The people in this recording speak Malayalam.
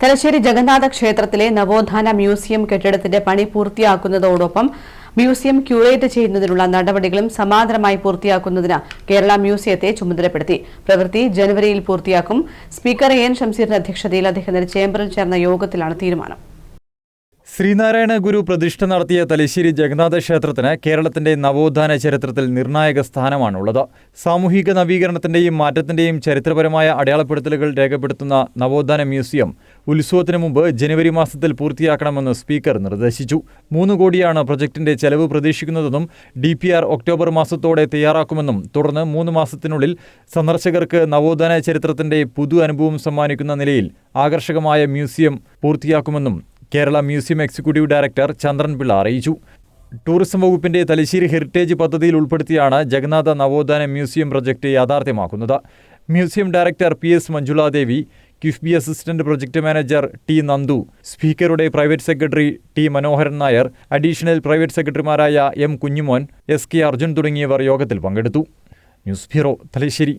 തലശ്ശേരി ജഗന്നാഥ ക്ഷേത്രത്തിലെ നവോത്ഥാന മ്യൂസിയം കെട്ടിടത്തിന്റെ പണി പൂർത്തിയാക്കുന്നതോടൊപ്പം മ്യൂസിയം ക്യൂറേറ്റ് ചെയ്യുന്നതിനുള്ള നടപടികളും സമാന്തരമായി പൂർത്തിയാക്കുന്നതിന് കേരള മ്യൂസിയത്തെ ചുമതലപ്പെടുത്തി. പ്രവൃത്തി ജനുവരിയിൽ പൂർത്തിയാക്കും. സ്പീക്കർ എൻ ഷംസീറിന്റെ അധ്യക്ഷതയിൽ അദ്ദേഹത്തിന്റെ ചേംബറിൽ ചേർന്ന യോഗത്തിലാണ് തീരുമാനം. ശ്രീനാരായണ ഗുരു പ്രതിഷ്ഠ നടത്തിയ തലശ്ശേരി ജഗന്നാഥ ക്ഷേത്രത്തിന് കേരളത്തിന്റെ നവോത്ഥാന ചരിത്രത്തിൽ നിർണായക സ്ഥാനമാണുള്ളത്. സാമൂഹിക നവീകരണത്തിന്റെയും മാറ്റത്തിന്റെയും ചരിത്രപരമായ അടയാളപ്പെടുത്തലുകൾ രേഖപ്പെടുത്തുന്ന നവോത്ഥാന മ്യൂസിയം ഉത്സവത്തിന് മുമ്പ് ജനുവരി മാസത്തിൽ പൂർത്തിയാക്കണമെന്ന് സ്പീക്കർ നിർദ്ദേശിച്ചു. മൂന്ന് കോടിയാണ് പ്രൊജക്ടിന്റെ ചെലവ് പ്രതീക്ഷിക്കുന്നതെന്നും ഡി ഒക്ടോബർ മാസത്തോടെ തയ്യാറാക്കുമെന്നും തുടർന്ന് മൂന്ന് മാസത്തിനുള്ളിൽ സന്ദർശകർക്ക് നവോത്ഥാന ചരിത്രത്തിന്റെ പുതു അനുഭവം സമ്മാനിക്കുന്ന നിലയിൽ ആകർഷകമായ museum പൂർത്തിയാക്കുമെന്നും Kerala museum executive director Chandranpillai അറിയിച്ചു. ടൂറിസം വകുപ്പിന്റെ തലശ്ശേരി ഹെറിറ്റേജ് പദ്ധതിയിൽ ഉൾപ്പെടുത്തിയാണ് ജഗന്നാഥ നവോത്ഥാന museum project യാഥാർത്ഥ്യമാക്കുന്നത്. Museum director P S Manjuladevi KIIFB assistant project manager T Nandu സ്പീക്കറുടെ private secretary T Manoharan Nair additional private സെക്രട്ടറിമാരായ M Kunjumon S K Arjun തുടങ്ങിയവർ യോഗത്തിൽ പങ്കെടുത്തു. News bureau Thalassery.